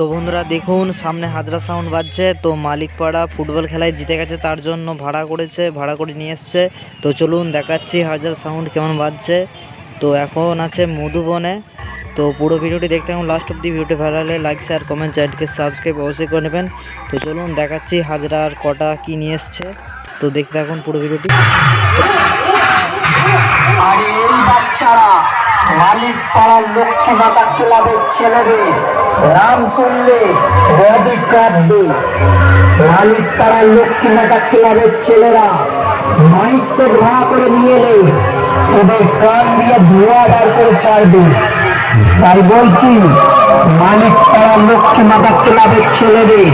তো বন্ধুরা দেখুন, সামনে হাজরা সাউন্ড বাজছে, তো মালিকপাড়া ফুটবল খেলায় জিতে গেছে, তার জন্য ভাড়া করেছে, ভাড়া করে নিয়ে এসছে। তো চলুন দেখাচ্ছি হাজরা সাউন্ড কেমন বাজছে। তো এখন আছে মধুবনে তো পুরো ভিডিওটি দেখতে থাকুন লাস্ট অব্দি ভিডিওটি ভালো লাগলে লাইক শেয়ার কমেন্ট চ্যানেলকে সাবস্ক্রাইব অবশ্যই করে নেবেন। তো চলুন দেখাচ্ছি হাজরার কটা কি নিয়ে এসছে। তো দেখতে থাকুন পুরো ভিডিওটি। মালিক পাড়ার লক্ষ্মী মাতা ছেলেদের শুনলে বডি কাটবে। মালিক তারা লক্ষ্মী মাতা ক্লাবের ছেলেরা মাইক তো করে নিয়ে এলে এদের কান দিয়ে ধোয়া বার করে ছাড়বে। তাই বলছি, মালিক তারা লক্ষ্মী মাতা ক্লাবের ছেলেদের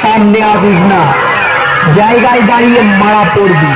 সামনে আসিস না, জায়গায় দাঁড়িয়ে মারা পড়বি।